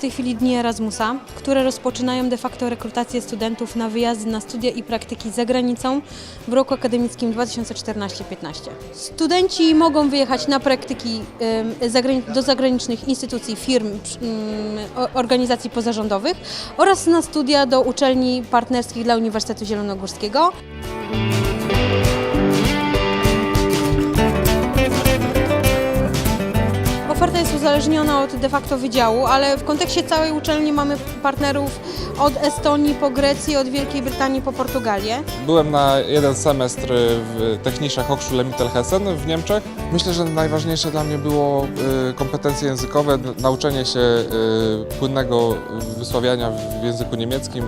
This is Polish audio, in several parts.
tej chwili dni Erasmusa, które rozpoczynają de facto rekrutację studentów na wyjazdy na studia i praktyki za granicą w roku akademickim 2014-15. Studenci mogą wyjechać na praktyki do zagranicznych instytucji, firm, mm, organizacji pozarządowych oraz na studia do uczelni partnerskich dla Uniwersytetu Zielonogórskiego. Oferta jest uzależniona od de facto wydziału, ale w kontekście całej uczelni mamy partnerów od Estonii po Grecję, od Wielkiej Brytanii po Portugalię. Byłem na jeden semestr w Technische Hochschule Mittelhessen w Niemczech. Myślę, że najważniejsze dla mnie było y, kompetencje językowe, nauczenie się y, płynnego wysławiania w języku niemieckim,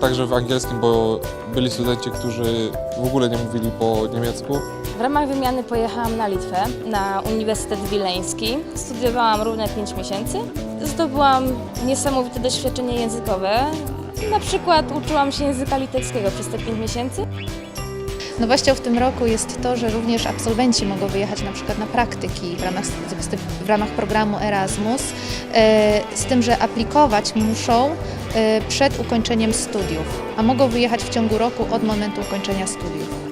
także w angielskim, bo byli studenci, którzy w ogóle nie mówili po niemiecku. Ramach wymiany pojechałam na Litwę, na Uniwersytet Wileński. Studiowałam równe 5 miesięcy. Zdobyłam niesamowite doświadczenie językowe. Na przykład uczyłam się języka litewskiego przez te 5 miesięcy. Nowością w tym roku jest to, że również absolwenci mogą wyjechać na przykład na praktyki w ramach, w ramach programu Erasmus, e, z tym, że aplikować muszą e, przed ukończeniem studiów, a mogą wyjechać w ciągu roku od momentu ukończenia studiów.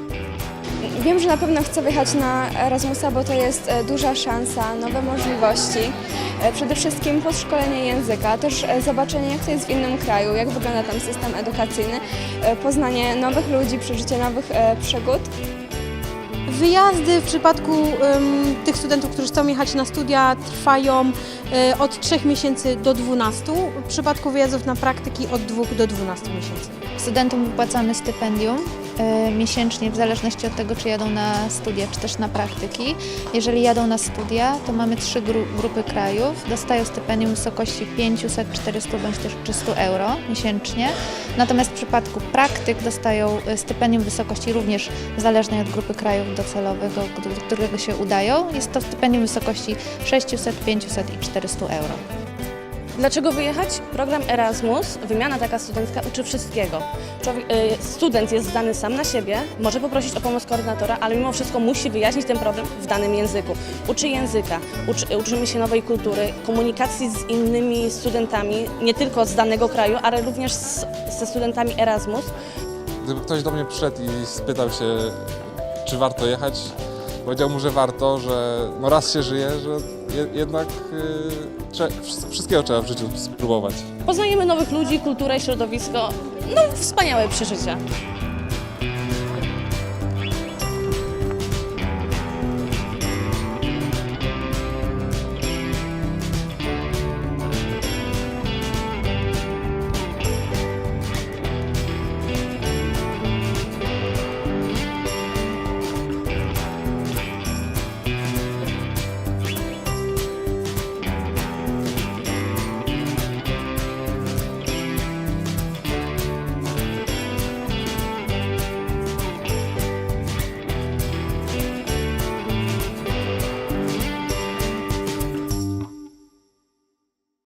Wiem, że na pewno chcę wyjechać na Erasmusa, bo to jest e, duża szansa, nowe możliwości. E, Przede wszystkim podszkolenie języka, też e, zobaczenie jak to jest w innym kraju, jak wygląda tam system edukacyjny, poznanie nowych ludzi, przeżycie nowych przygód. Wyjazdy w przypadku em, tych studentów, którzy chcą jechać na studia, trwają e, od 3 miesięcy do 12. W przypadku wyjazdów na praktyki od 2 do 12 miesięcy. Studentom wypłacamy stypendium miesięcznie w zależności od tego, czy jadą na studia, czy też na praktyki. Jeżeli jadą na studia, to mamy trzy gru grupy krajów. Dostają stypendium w wysokości 500, 400 bądź też 300 euro miesięcznie. Natomiast w przypadku praktyk dostają e, stypendium w wysokości również zależnej od grupy krajów docelowego, do do którego się udają. Jest to stypendium w wysokości 600, 500 i 400 euro. Dlaczego wyjechać? Program Erasmus, wymiana taka studencka uczy wszystkiego. Człowiek, y, student jest zdany sam na siebie, może poprosić o pomoc koordynatora, ale mimo wszystko musi wyjaśnić ten problem w danym języku. Uczy języka, uczy, uczymy się nowej kultury, komunikacji z innymi studentami, nie tylko z danego kraju, ale również z, ze studentami Erasmus. Gdyby ktoś do mnie przyszedł i spytał się, czy warto jechać, powiedział mu, że warto, że no raz się żyje, że je, jednak y, trze- wsz- wszystkiego trzeba w życiu spróbować. Poznajemy nowych ludzi, kulturę, środowisko. No, wspaniałe przeżycia.